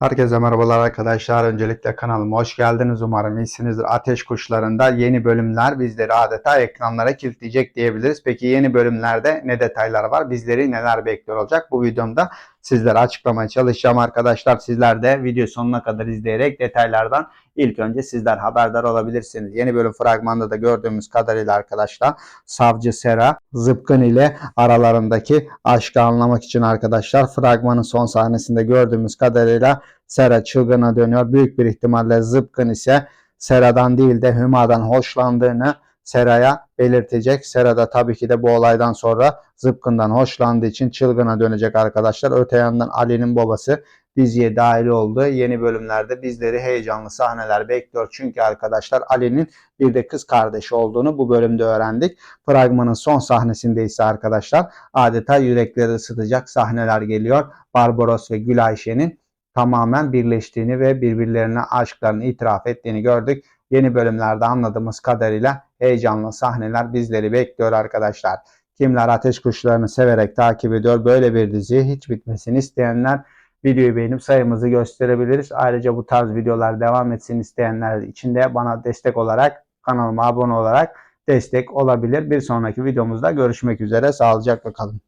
Herkese merhabalar arkadaşlar. Öncelikle kanalıma hoş geldiniz. Umarım iyisinizdir. Ateş Kuşları'nda yeni bölümler bizleri adeta ekranlara kilitleyecek diyebiliriz. Peki yeni bölümlerde ne detaylar var? Bizleri neler bekliyor olacak? Bu videomda sizlere açıklamaya çalışacağım arkadaşlar. Sizler de video sonuna kadar izleyerek detaylardan ilk önce sizler haberdar olabilirsiniz. Yeni bölüm fragmanda da gördüğümüz kadarıyla arkadaşlar Savcı Sera Zıpkın ile aralarındaki aşkı anlamak için arkadaşlar fragmanın son sahnesinde gördüğümüz kadarıyla Sera çılgına dönüyor. Büyük bir ihtimalle Zıpkın ise Sera'dan değil de Hüma'dan hoşlandığını Sera'ya belirtecek. Sera da tabii ki de bu olaydan sonra Zıpkın'dan hoşlandığı için çılgına dönecek arkadaşlar. Öte yandan Ali'nin babası diziye dahil oldu. Yeni bölümlerde bizleri heyecanlı sahneler bekliyor. Çünkü arkadaşlar Ali'nin bir de kız kardeşi olduğunu bu bölümde öğrendik. Fragmanın son sahnesinde ise arkadaşlar adeta yürekleri ısıtacak sahneler geliyor. Barbaros ve Gül Ayşe'nin tamamen birleştiğini ve birbirlerine aşklarını itiraf ettiğini gördük. Yeni bölümlerde anladığımız kadarıyla heyecanlı sahneler bizleri bekliyor arkadaşlar. Kimler ateş kuşlarını severek takip ediyor böyle bir diziyi hiç bitmesini isteyenler videoyu beğenip sayımızı gösterebiliriz. Ayrıca bu tarz videolar devam etsin isteyenler için de bana destek olarak kanalıma abone olarak destek olabilir. Bir sonraki videomuzda görüşmek üzere. Sağlıcakla kalın.